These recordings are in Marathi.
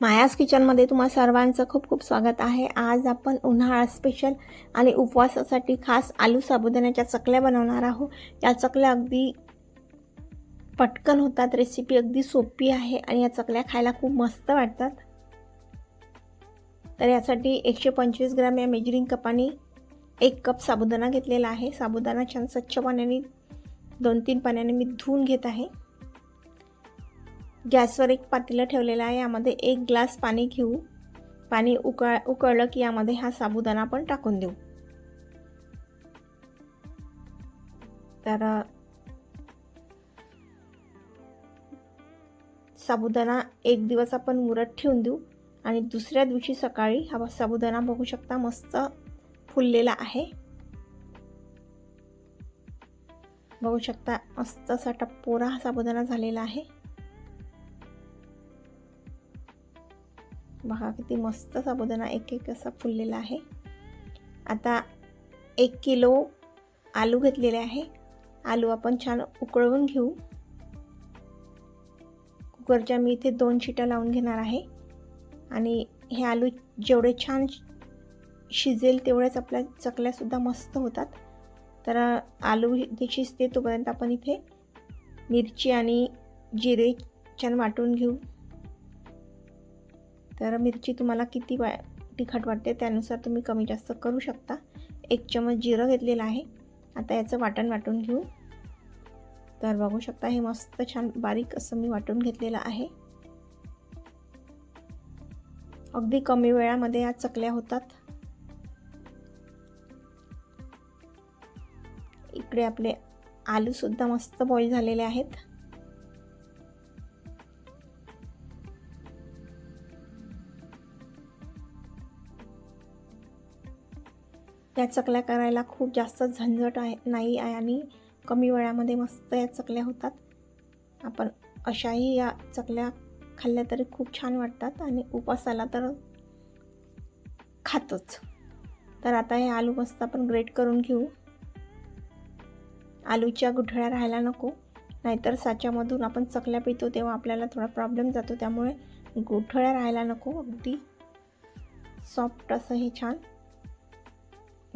मायास किचनमध्ये तुम्हा सर्वांचं खूप खूप स्वागत आहे. आज आपण उन्हाळा स्पेशल आणि उपवासासाठी खास आलू साबुदाण्याच्या चकल्या बनवणार आहोत. या चकल्या अगदी पटकन होतात रेसिपी अगदी सोपी आहे आणि या चकल्या खायला खूप मस्त वाटतात. तर यासाठी एकशे पंचवीस ग्रॅम या मेजरिंग कपाने एक कप साबुदाणा घेतलेला आहे. साबुदाणा छान स्वच्छ पाण्याने दोन तीन पाण्याने मी धुवून घेत आहे. गॅसवर एक पातेलं ठेवलेलं आहे. यामध्ये एक ग्लास पाणी घेऊ. पाणी उकळ उकळलं की यामध्ये हा साबुदाणा आपण टाकून देऊ. तर साबुदाणा एक दिवस आपण मुरत ठेवून देऊ. आणि दुसऱ्या दिवशी सकाळी हा साबुदाणा बघू शकता मस्त फुललेला आहे. बघू शकता मस्त असा टप्पोरा हा साबुदाणा झालेला आहे. बघा किती मस्त साबुदाणा एक एक असा फुललेला आहे. आता एक किलो आलू घेतलेले आहे. आलू आपण छान उकळवून घेऊ. कुकरच्या मी इथे दोन शिट्या लावून घेणार आहे. आणि हे आलू जेवढे छान शिजेल तेवढ्याच आपल्या चकल्यासुद्धा मस्त होतात. तर आलू ते शिजते तोपर्यंत आपण इथे मिरची आणि जिरे छान वाटून घेऊ. तर मिरची तुम्हाला किती वा तिखट वाटते त्यानुसार तुम्ही कमी जास्त करू शकता. एक चमच जिरं घेतलेलं आहे. आता याचं वाटण वाटून घेऊ. तर बघू शकता हे मस्त छान बारीक असं मी वाटून घेतलेलं आहे. अगदी कमी वेळामध्ये या चकल्या होतात. इकडे आपले आलूसुद्धा मस्त बॉईल झालेले आहेत. या चकल्या करायला खूप जास्त झंझट आहे नाही आहे आणि कमी वेळामध्ये मस्त या चकल्या होतात. आपण अशाही या चकल्या खाल्ल्या तरी खूप छान वाटतात आणि उपासाला तर खातच. तर आता हे आलू मस्त आपण ग्रेट करून घेऊ. आलूच्या गुठळ्या राहायला नको नाहीतर साच्यामधून आपण चकल्या पितो तेव्हा आपल्याला थोडा प्रॉब्लेम जातो त्यामुळे गुठळ्या राहायला नको अगदी सॉफ्ट असं हे छान.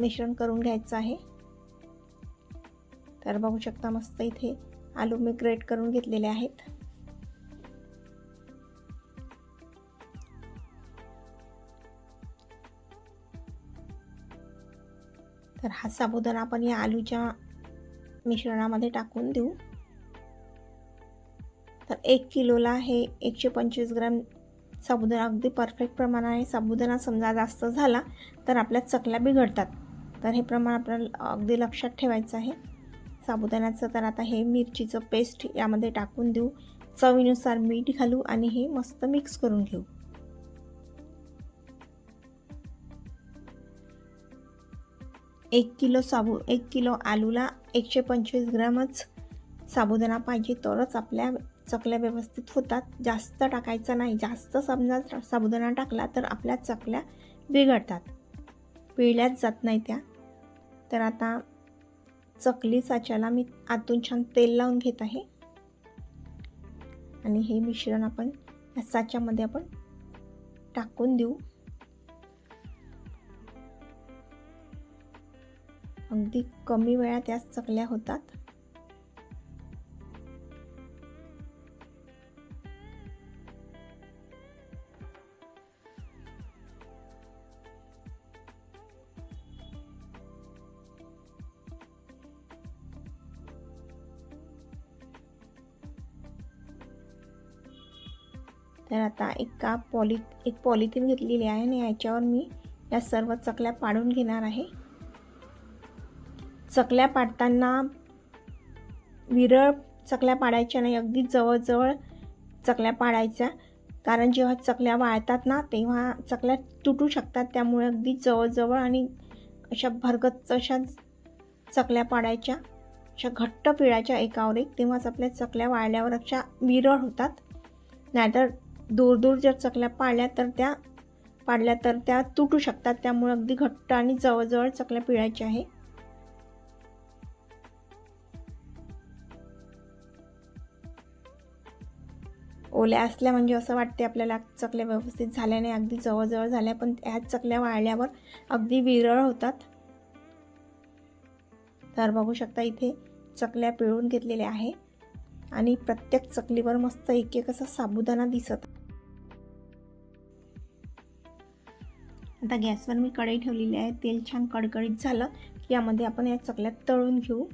मिश्रण करून घ्यायचं आहे. तर बघू शकता मस्त इथे आलू मी ग्रेट करून घेतलेले आहेत. तर हा साबुदाणा आपण या आलूच्या मिश्रणामध्ये टाकून देऊ. तर एक किलोला हे एकशे पंचवीस ग्रॅम साबुदाणा अगदी परफेक्ट प्रमाणाने साबुदाणा समजा जास्त झाला तर आपल्या चकल्या बिघडतात. तर हे प्रमाण आपल्याला अगदी लक्षात ठेवायचं आहे. साबुदाण्याचं तर आता हे मिरचीचं पेस्ट यामध्ये टाकून देऊ. चवीनुसार मीठ घालू आणि हे मस्त मिक्स करून घेऊ. एक किलो साबू एक किलो आलूला एकशे पंचवीस ग्रॅमच साबुदाणा पाहिजे तरच आपल्या चकल्या व्यवस्थित होतात. जास्त टाकायचं नाही. जास्त समजा साबुदाणा टाकला तर आपल्या चकल्या बिघडतात. पिळल्याच जात नाही त्या. तर आता चकली साच्याला मी आतून छान तेल लावून घेत आहे. आणि हे मिश्रण आपण या साच्यामध्ये आपण टाकून देऊ. अगदी कमी वेळात या चकल्या होतात. तर आता एका पॉलि एक पॉलिथिन घेतलेली आहे आणि याच्यावर मी या सर्व चकल्या पाडून घेणार आहे. चकल्या पाडताना विरळ चकल्या पाडायच्या नाही अगदी जवळजवळ चकल्या पाडायच्या. कारण जेव्हा चकल्या वाळतात ना तेव्हा चकल्या तुटू शकतात. त्यामुळे अगदी जवळजवळ आणि अशा भरगच्च अशा चकल्या पाडायच्या अशा घट्ट पिळायच्या एकावर एक. तेव्हाच आपल्या चकल्या वाळल्यावर अशा विरळ होतात. नाहीतर दूर दूर जर चकल्या पाळल्या तर त्या पाडल्या तर त्या तुटू शकतात. त्यामुळे अगदी घट्ट आणि जवळजवळ चकल्या पिळायच्या आहे. ओल्या असल्या म्हणजे असं वाटते आपल्याला चकल्या व्यवस्थित झाल्या नाही अगदी जवळजवळ झाल्या पण ह्या चकल्या वाळल्यावर अगदी विरळ होतात. तर बघू शकता इथे चकल्या पिळून घेतलेल्या आहे. आणि प्रत्येक चकलीवर मस्त एक एक असा साबुदाणा दिसत. आता गॅसवर मी कढई ठेवलेली आहे. तेल छान कडकडीत झालं की यामध्ये आपण या चकल्या तळून घेऊ.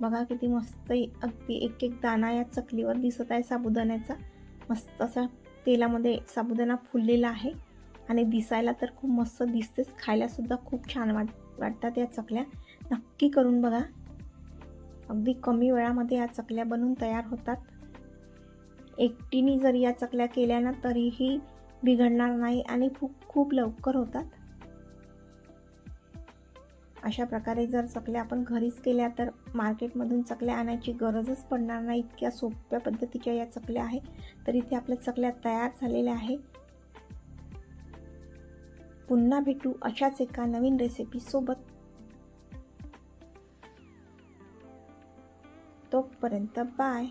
बघा किती मस्त अगदी एक एक दाणा या चकलीवर दिसत आहे साबुदाण्याचा. मस्त असा तेलामध्ये साबुदाणा फुललेला आहे आणि दिसायला तर खूप मस्त दिसतेच. खायलासुद्धा खूप छान वाट वाटतात या चकल्या. नक्की करून बघा. अगदी कमी वेळामध्ये या चकल्या बनून तयार होतात. एकटीने जर या चकल्या केल्या ना तरीही बिघडणार नाही आणि खूप खूप लवकर होतात. अशा प्रकारे जर चकल्या आपण घरीच केल्या तर मार्केटमधून चकल्या आणायची गरजच पडणार नाही. इतक्या सोप्या पद्धतीच्या या चकल्या आहे तर इथे आपल्या चकल्या तयार झालेल्या आहे पुन्हा भेटू अशाच एका नवीन रेसिपीसोबत तोपर्यंत बाय.